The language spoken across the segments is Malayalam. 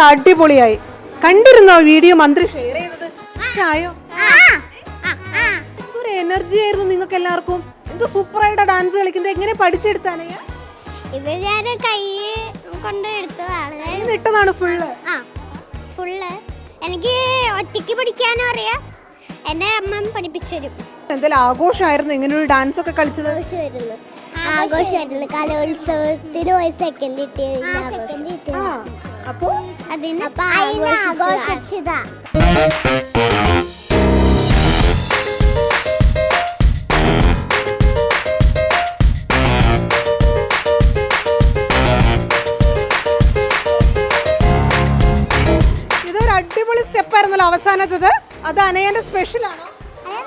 ഡാൻസ് അടിപൊളിയായി. കണ്ടിരുന്നോ വീഡിയോ മന്ത്രി ഷെയർ ചെയ്തത് ആയോ എന്തൊരു എനർജി ആയിരുന്നു നിങ്ങൾക്ക് എല്ലാവർക്കും. എന്ത് സൂപ്പർ ആയിട്ട് ഡാൻസ് കളിക്കുന്നത്? എങ്ങനെ പഠിച്ചെടുത്താനയ്യ ഇവർ കൈ കൊണ്ട് എടുത്തതാണ്. ഇട്ടതാണ് ഫുള്ള് ഫുള്ള് എനിക്ക് ഒറ്റയ്ക്ക് പഠിക്കാനും അറിയാം. എന്നെ അമ്മ പഠിപ്പിച്ചു തരും എന്തെങ്കിലും ആഘോഷമായിരുന്നു? ഇങ്ങനെ ഒരു ഡാൻസ് ഒക്കെ കളിച്ചത്? ആഘോഷമായിരുന്നു. ആഘോഷമായിരുന്നു. കലോത്സവത്തിന് പോയി സെക്കൻഡ് കിട്ടിയ ആ അപ്പോ അതിന് ആഘോഷിച്ചതാ. ഇതൊരു അടിപൊളി സ്റ്റെപ്പ് ആയിരുന്നല്ലോ അവസാനത്തത്. അത് അനയന്റെ സ്പെഷ്യൽ ആണോ?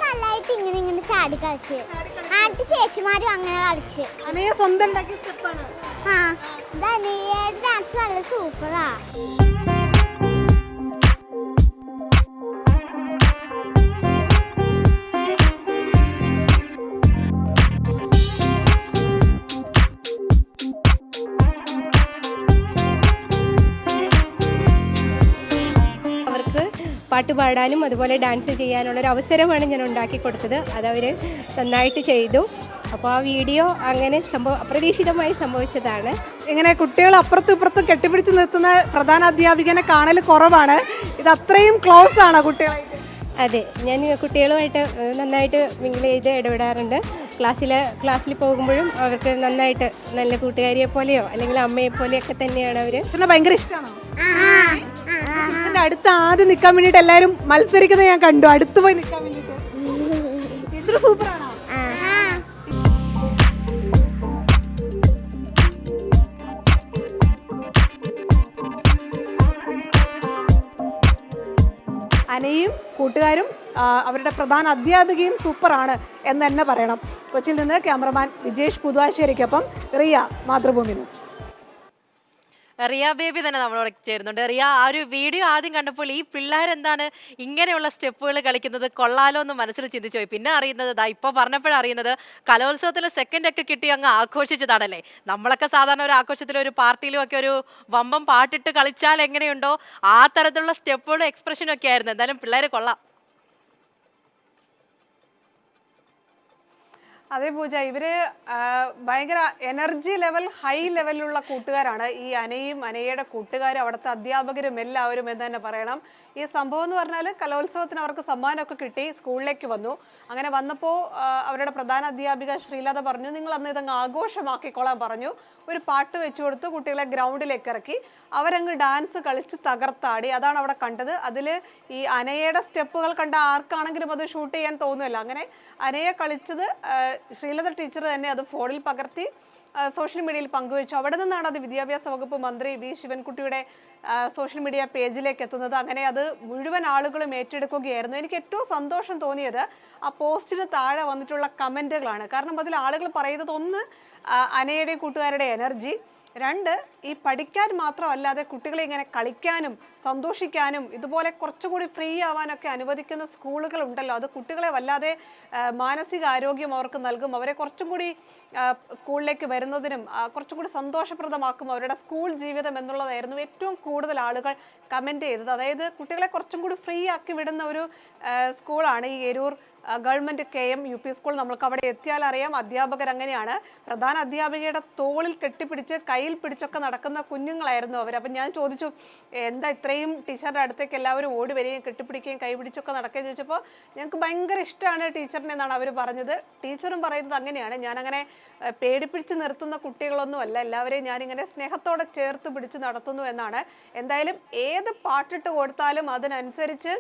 നല്ലായിട്ട് ഇങ്ങനെ ഇങ്ങനെ ചാടി കളിച്ച്. ആദ്യ ചേച്ചിമാരും അങ്ങനെ കളിച്ച്. അനയ സ്വന്തം ഉണ്ടാക്കിയ സ്റ്റെപ്പാണ് ആ ധനിയുടെ ഡാൻസ് നല്ല സൂപ്പറാ പാട്ട് പാടാനും അതുപോലെ ഡാൻസ് ചെയ്യാനുള്ളൊരു അവസരമാണ് ഞാൻ ഉണ്ടാക്കി കൊടുത്തത്. അതവർ നന്നായിട്ട് ചെയ്തു. അപ്പോൾ ആ വീഡിയോ അങ്ങനെ സംഭവ അപ്രതീക്ഷിതമായി സംഭവിച്ചതാണ്. ഇങ്ങനെ കുട്ടികൾ അപ്പുറത്തും ഇപ്പുറത്തും കെട്ടിപ്പിടിച്ച് നിർത്തുന്ന പ്രധാന അധ്യാപികനെ കാണൽ കുറവാണ്. ഇത് അത്രയും ക്ലോസ് ആണ് കുട്ടികളായിട്ട്. അതെ ഞാൻ കുട്ടികളുമായിട്ട് നന്നായിട്ട് മിങ്കിൾ ചെയ്ത് ഇടപെടാറുണ്ട്. ക്ലാസ്സിൽ ക്ലാസ്സിൽ പോകുമ്പോഴും അവർക്ക് നന്നായിട്ട് നല്ല കൂട്ടുകാരിയെ പോലെയോ അല്ലെങ്കിൽ അമ്മയെ പോലെയൊക്കെ തന്നെയാണ് അവർ ഭയങ്കര ഇഷ്ടമാണോ ടീച്ചറിന്റെ അടുത്ത് ആദ്യം നിൽക്കാൻ വേണ്ടിട്ട് എല്ലാരും മത്സരിക്കുന്നത് ഞാൻ കണ്ടു. അടുത്ത് പോയി നിൽക്കാൻ വേണ്ടിട്ട് ടീച്ചർ സൂപ്പറാണോ അനയും കൂട്ടുകാരും അവരുടെ പ്രധാന അധ്യാപികയും സൂപ്പറാണ് എന്ന് തന്നെ പറയണം. കൊച്ചിയിൽ നിന്ന് ക്യാമറമാൻ വിജേഷ് പുതുവാശ്ശേരിക്കൊപ്പം റിയ മാതൃഭൂമി ന്യൂസ്. റിയ ബേബി തന്നെ നമ്മളോട് ചേരുന്നുണ്ട്. റിയ ആ ഒരു വീഡിയോ ആദ്യം കണ്ടപ്പോൾ ഈ പിള്ളേരെന്താണ് ഇങ്ങനെയുള്ള സ്റ്റെപ്പുകൾ കളിക്കുന്നത് കൊള്ളാലോ എന്ന് മനസ്സിൽ ചിന്തിച്ചു പോയി. പിന്നെ അറിയുന്നത് ഇതാ ഇപ്പൊ പറഞ്ഞപ്പോഴറിയുന്നത് കലോത്സവത്തിൽ സെക്കൻഡ് ഒക്കെ കിട്ടി അങ്ങ് ആഘോഷിച്ചതാണല്ലേ? നമ്മളൊക്കെ സാധാരണ ഒരു ആഘോഷത്തിലും ഒരു പാർട്ടിയിലും ഒക്കെ ഒരു വമ്പം പാട്ടിട്ട് കളിച്ചാൽ എങ്ങനെയുണ്ടോ ആ തരത്തിലുള്ള സ്റ്റെപ്പുകളും എക്സ്പ്രഷനും ഒക്കെ ആയിരുന്നു. എന്തായാലും പിള്ളേർ കൊള്ളാം. അതെ പൂജ ഇവർ ഭയങ്കര എനർജി ലെവൽ ഹൈ ലെവലിലുള്ള കൂട്ടുകാരാണ്. ഈ അനയും അനയുടെ കൂട്ടുകാരും അവിടുത്തെ അധ്യാപകരും എല്ലാവരും എന്ന് തന്നെ പറയണം. ഈ സംഭവം എന്ന് പറഞ്ഞാൽ കലോത്സവത്തിന് അവർക്ക് സമ്മാനമൊക്കെ കിട്ടി സ്കൂളിലേക്ക് വന്നു. അങ്ങനെ വന്നപ്പോൾ അവരുടെ പ്രധാന അധ്യാപിക ശ്രീലത പറഞ്ഞു നിങ്ങൾ അന്ന് ഇതങ്ങ് ആഘോഷമാക്കിക്കോളാൻ പറഞ്ഞു. ഒരു പാട്ട് വെച്ചു കൊടുത്തു കുട്ടികളെ ഗ്രൗണ്ടിലേക്ക് ഇറക്കി. അവരങ്ങ് ഡാൻസ് കളിച്ച് തകർത്താടി. അതാണ് അവിടെ കണ്ടത്. അതിൽ ഈ അനയുടെ സ്റ്റെപ്പുകൾ കണ്ട ആർക്കാണെങ്കിലും അത് ഷൂട്ട് ചെയ്യാൻ തോന്നുമല്ലോ അങ്ങനെ അനയെ കളിച്ചത് ശ്രീലത ടീച്ചർ തന്നെ അത് ഫോണിൽ പകർത്തി സോഷ്യൽ മീഡിയയിൽ പങ്കുവച്ചു. അവിടെ നിന്നാണ് അത് വിദ്യാഭ്യാസ വകുപ്പ് മന്ത്രി വി ശിവൻകുട്ടിയുടെ സോഷ്യൽ മീഡിയ പേജിലേക്ക് എത്തുന്നത്. അങ്ങനെ അത് മുഴുവൻ ആളുകളും ഏറ്റെടുക്കുകയായിരുന്നു. എനിക്ക് ഏറ്റവും സന്തോഷം തോന്നിയത് ആ പോസ്റ്റിന് താഴെ വന്നിട്ടുള്ള കമന്റുകളാണ് കാരണം അതിൽ ആളുകൾ പറയുന്നത് ഒന്ന് ആ, അനയുടെയും കൂട്ടുകാരുടെ എനർജി രണ്ട് ഈ പഠിക്കാൻ മാത്രമല്ലാതെ കുട്ടികളെ ഇങ്ങനെ കളിക്കാനും സന്തോഷിക്കാനും ഇതുപോലെ കുറച്ചുകൂടി ഫ്രീ ആവാനൊക്കെ അനുവദിക്കുന്ന സ്കൂളുകൾ ഉണ്ടല്ലോ. അത് കുട്ടികളെ വല്ലാതെ മാനസിക ആരോഗ്യം അവർക്ക് നൽകും. അവരെ കുറച്ചും കൂടി സ്കൂളിലേക്ക് വരുന്നതിനും കുറച്ചും കൂടി സന്തോഷപ്രദമാക്കും അവരുടെ സ്കൂൾ ജീവിതം എന്നുള്ളതായിരുന്നു ഏറ്റവും കൂടുതൽ ആളുകൾ കമന്റ് ചെയ്തത്. അതായത് കുട്ടികളെ കുറച്ചും കൂടി ഫ്രീ ആക്കി വിടുന്ന ഒരു സ്കൂളാണ് ഈ Eroor government K M U P school നമ്മൾക്ക് അവിടെ എത്തിയാൽ അറിയാം. അധ്യാപകർ അങ്ങനെയാണ്. പ്രധാന അധ്യാപികയുടെ തോളിൽ കെട്ടിപ്പിടിച്ച് കയ്യിൽ പിടിച്ചൊക്കെ നടക്കുന്ന കുഞ്ഞുങ്ങളായിരുന്നു അവർ. അപ്പം ഞാൻ ചോദിച്ചു എന്താ ഇത്രയും ടീച്ചറുടെ അടുത്തേക്ക് എല്ലാവരും ഓടി വരികയും കെട്ടിപ്പിടിക്കുകയും കൈ പിടിച്ചൊക്കെ നടക്കുകയും ചോദിച്ചപ്പോൾ ഞങ്ങൾക്ക് ഭയങ്കര ഇഷ്ടമാണ് ടീച്ചറിനെ എന്നാണ് അവർ പറഞ്ഞത്. ടീച്ചറും പറയുന്നത് അങ്ങനെയാണ്. ഞാനങ്ങനെ പേടിപ്പിടിച്ച് നിർത്തുന്ന കുട്ടികളൊന്നുമല്ല. എല്ലാവരെയും ഞാനിങ്ങനെ സ്നേഹത്തോടെ ചേർത്ത് പിടിച്ച് നടത്തുന്നു എന്നാണ്. എന്തായാലും ഏത് പാട്ടിട്ട് കൊടുത്താലും അതിനനുസരിച്ച്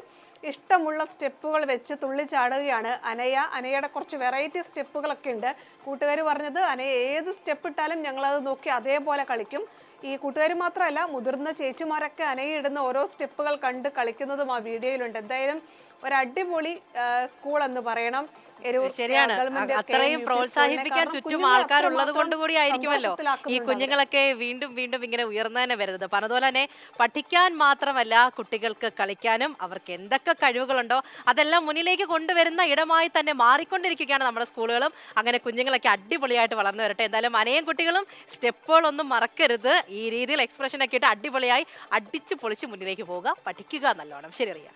ഇഷ്ടമുള്ള സ്റ്റെപ്പുകൾ വെച്ച് തുള്ളിച്ചാടുകയാണ് അനയ. അനയുടെ കുറച്ച് വെറൈറ്റി സ്റ്റെപ്പുകളൊക്കെ ഉണ്ട്. കൂട്ടുകാർ പറഞ്ഞത് അനയ ഏത് സ്റ്റെപ്പ് ഇട്ടാലും ഞങ്ങളത് നോക്കി അതേപോലെ കളിക്കും. ഈ കൂട്ടുകാർ മാത്രമല്ല മുതിർന്ന ചേച്ചിമാരൊക്കെ അനയിടുന്ന ഓരോ സ്റ്റെപ്പുകൾ കണ്ട് കളിക്കുന്നതും ആ വീഡിയോയിലുണ്ട്. എന്തായാലും ഒരു അടിപൊളി സ്കൂൾ എന്ന് പറയണം. ശരിയാണ്. അത്രയും പ്രോത്സാഹിപ്പിക്കാൻ ചുറ്റും ആൾക്കാരുള്ളത് കൊണ്ട് കൂടി ആയിരിക്കുമല്ലോ ഈ കുഞ്ഞുങ്ങളൊക്കെ വീണ്ടും വീണ്ടും ഇങ്ങനെ ഉയർന്നു തന്നെ വരുന്നത് പറഞ്ഞതുപോലെ തന്നെ പഠിക്കാൻ മാത്രമല്ല കുട്ടികൾക്ക് കളിക്കാനും അവർക്ക് എന്തൊക്കെ കഴിവുകളുണ്ടോ അതെല്ലാം മുന്നിലേക്ക് കൊണ്ടുവരുന്ന ഇടമായി തന്നെ മാറിക്കൊണ്ടിരിക്കുകയാണ് നമ്മുടെ സ്കൂളുകളും. അങ്ങനെ കുഞ്ഞുങ്ങളൊക്കെ അടിപൊളിയായിട്ട് വളർന്നു വരട്ടെ. എന്തായാലും അനേകം കുട്ടികളും സ്റ്റെപ്പുകളൊന്നും മറക്കരുത്. ഈ രീതിയിൽ എക്സ്പ്രഷൻ ഒക്കെ ഇട്ട് അടിപൊളിയായി അടിച്ച് പൊളിച്ച് മുന്നിലേക്ക് പോവുക. പഠിക്കുക നല്ലോണം. ശരി റിയ.